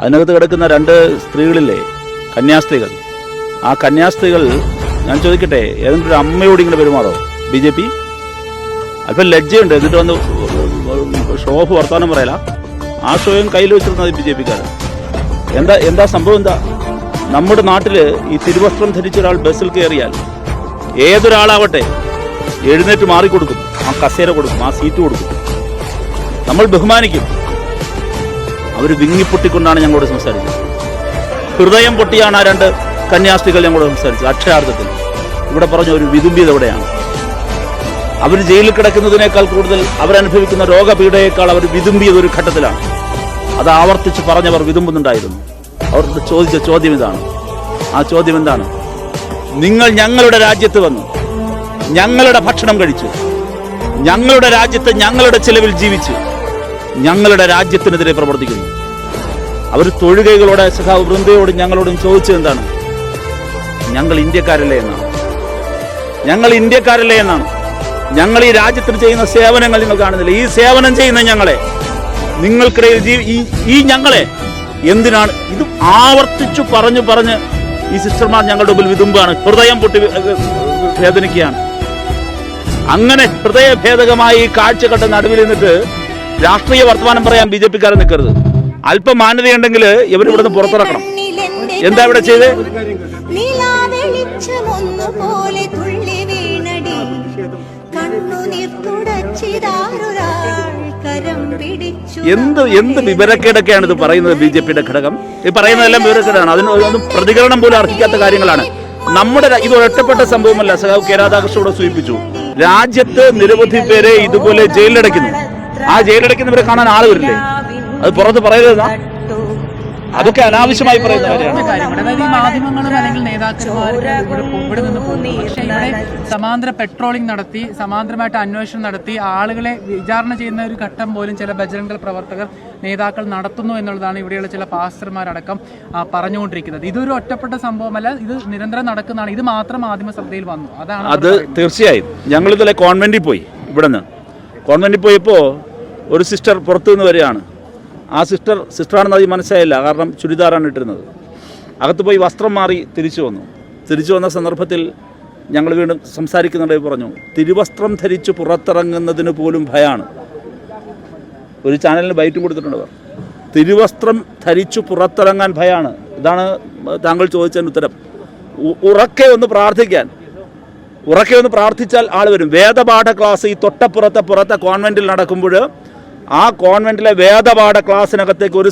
അതിനകത്ത് കിടക്കുന്ന രണ്ട് സ്ത്രീകളില്ലേ? കന്യാസ്ത്രീകൾ. ആ കന്യാസ്ത്രീകൾ ഞാൻ ചോദിക്കട്ടെ ഏതെങ്കിലും അമ്മയോട് ഇങ്ങനെ പെരുമാറോ? B J P? അല്പം ലജ്ജയുണ്ട് എന്നിട്ട് വന്ന് ഷോഫ് വർത്തമാനം പറയല. ആ ഷോയും കയ്യിൽ വെച്ചിരുന്നത് ബി ജെ പിക്കാർ എന്താ എന്താ സംഭവം എന്താ? നമ്മുടെ നാട്ടിൽ ഈ തിരുവസ്ത്രം ധരിച്ച ഒരാൾ ബസ്സിൽ കയറിയാൽ ഏതൊരാളാവട്ടെ എഴുന്നേറ്റ് മാറിക്കൊടുക്കും. ആ കസേര കൊടുക്കും ആ സീറ്റ് കൊടുക്കും. നമ്മൾ ബഹുമാനിക്കും. അവർ വിങ്ങിപ്പൊട്ടിക്കൊണ്ടാണ് ഞങ്ങളോട് സംസാരിച്ചത്. ഹൃദയം പൊട്ടിയാണ് ആ രണ്ട് കന്യാസ്ത്രീകൾ ഞങ്ങളോട് സംസാരിച്ചത് അക്ഷരാർത്ഥത്തിൽ. ഇവിടെ പറഞ്ഞ ഒരു വിതുമ്പിയത് എവിടെയാണ്? അവർ ജയിലിൽ കിടക്കുന്നതിനേക്കാൾ കൂടുതൽ അവരനുഭവിക്കുന്ന രോഗപീഠയേക്കാൾ അവർ വിതുമ്പിയത് ഒരു ഘട്ടത്തിലാണ്. അത് ആവർത്തിച്ച് പറഞ്ഞവർ വിതുമ്പുന്നുണ്ടായിരുന്നു. അവർക്ക് ചോദിച്ച ചോദ്യം ഇതാണ്. ആ ചോദ്യം എന്താണ്? നിങ്ങൾ ഞങ്ങളുടെ രാജ്യത്ത് വന്നു. ഞങ്ങളുടെ ഭക്ഷണം കഴിച്ചു. ഞങ്ങളുടെ രാജ്യത്ത് ഞങ്ങളുടെ ചിലവിൽ ജീവിച്ചു. ഞങ്ങളുടെ രാജ്യത്തിനെതിരെ പ്രവർത്തിക്കുന്നു. അവർ തൊഴുകൈകളോടെ സഖാവ് വൃന്ദയോടും ഞങ്ങളോടും ചോദിച്ചത് എന്താണ്? ഞങ്ങൾ ഇന്ത്യക്കാരല്ലേ എന്നാണ്. ഞങ്ങൾ ഇന്ത്യക്കാരല്ലേ എന്നാണ്. ഞങ്ങൾ ഈ രാജ്യത്തിന് ചെയ്യുന്ന സേവനങ്ങൾ നിങ്ങൾ കാണുന്നില്ല. ഈ സേവനം ചെയ്യുന്ന ഞങ്ങളെ. നിങ്ങൾക്കിടയിൽ ഈ ഞങ്ങളെ. എന്തിനാണ്? ഇത് ആവർത്തിച്ചു പറഞ്ഞു പറഞ്ഞ് ഈ സിസ്റ്റർമാർ ഞങ്ങളുടെ മുമ്പിൽ വിതുമ്പാണ് ഹൃദയം പൊട്ടി വേദനിക്കുകയാണ്. അങ്ങനെ ഹൃദയഭേദകമായി ഈ കാഴ്ച നടുവിൽ നിന്നിട്ട് രാഷ്ട്രീയ വർത്തമാനം പറയാൻ ബി ജെ പിക്കാരെ നിൽക്കരുത് അല്പം മാന്യതയുണ്ടെങ്കിൽ ഇവർ ഇവിടുന്ന് പുറത്തിറക്കണം. എന്താ ഇവിടെ ചെയ്ത്? എന്ത് എന്ത് വിവരക്കേടൊക്കെയാണ് ഇത് പറയുന്നത് ബി ജെ പിയുടെ ഘടകം? ഈ പറയുന്നതെല്ലാം വിവരക്കേടാണ്. അതിന് ഒന്നും പ്രതികരണം പോലും അർഹിക്കാത്ത കാര്യങ്ങളാണ്. നമ്മുടെ ഇത് ഒറ്റപ്പെട്ട സംഭവമല്ല. സഖാവ് കെ രാധാകൃഷ്ണൻ ഇവിടെ സൂചിപ്പിച്ചു. രാജ്യത്ത് നിരവധി പേരെ ഇതുപോലെ ജയിലിലടയ്ക്കുന്നു. ആ ജയിലിലടയ്ക്കുന്നവരെ കാണാൻ ആൾ വരില്ലേ? അത് പുറത്ത് പറയരുതെന്നാ? അതൊക്കെ അനാവശ്യമായി പറയുന്ന കാര്യമാണ്. സമാന്തര പെട്രോളിംഗ് നടത്തി സമാന്തരമായിട്ട് അന്വേഷണം നടത്തി ആളുകളെ വിചാരണ ചെയ്യുന്ന ഒരു ഘട്ടം പോലും ചില ബജരംഗൽ പ്രവർത്തകർ നേതാക്കൾ നടത്തുന്നു എന്നുള്ളതാണ് ഇവിടെയുള്ള ചില പാസ്റ്റർമാരടക്കം പറഞ്ഞുകൊണ്ടിരിക്കുന്നത്. ഇതൊരു ഒറ്റപ്പെട്ട സംഭവമല്ല ഇത് നിരന്തരം നടക്കുന്നതാണ്. ഇത് മാത്രം മാധ്യമ ശ്രദ്ധയിൽ വന്നു. അതാണ് അത് തീർച്ചയായും. ഞങ്ങൾ ഇന്നലെ കോൺവെന്റിൽ പോയി ഇവിടെ നിന്ന് കോൺവെന്റിൽ പോയപ്പോൾ ഒരു സിസ്റ്റർ പുറത്തു നിന്ന് വരികയാണ്. ആ സിസ്റ്റർ സിസ്റ്ററാണെന്ന് അത് മനസ്സിലായില്ല. കാരണം ചുരിദാറാണ് ഇട്ടിരുന്നത്. അകത്ത് പോയി വസ്ത്രം മാറി തിരിച്ചു വന്നു. തിരിച്ചു വന്ന സന്ദർഭത്തിൽ ഞങ്ങൾ വീണ്ടും സംസാരിക്കുന്നുണ്ടെ പറഞ്ഞു. തിരുവസ്ത്രം ധരിച്ച് പുറത്തിറങ്ങുന്നതിന് പോലും ഭയമാണ് ഒരു ചാനലിന് ബൈറ്റും കൊടുത്തിട്ടുണ്ട് അവർ. തിരുവസ്ത്രം ധരിച്ചു പുറത്തിറങ്ങാൻ ഭയമാണ് ഇതാണ് താങ്കൾ ചോദിച്ചതിന് ഉത്തരം. ഉറക്കെ ഒന്ന് പ്രാർത്ഥിക്കാൻ. ഉറക്കെ ഒന്ന് പ്രാർത്ഥിച്ചാൽ ആൾ വരും. വേദപാഠ ക്ലാസ് ഈ തൊട്ടപ്പുറത്തെ പുറത്തെ കോൺവെന്റിൽ നടക്കുമ്പോൾ ആ കോൺവെന്റിലെ വേദപാഠ ക്ലാസ്സിനകത്തേക്ക് ഒരു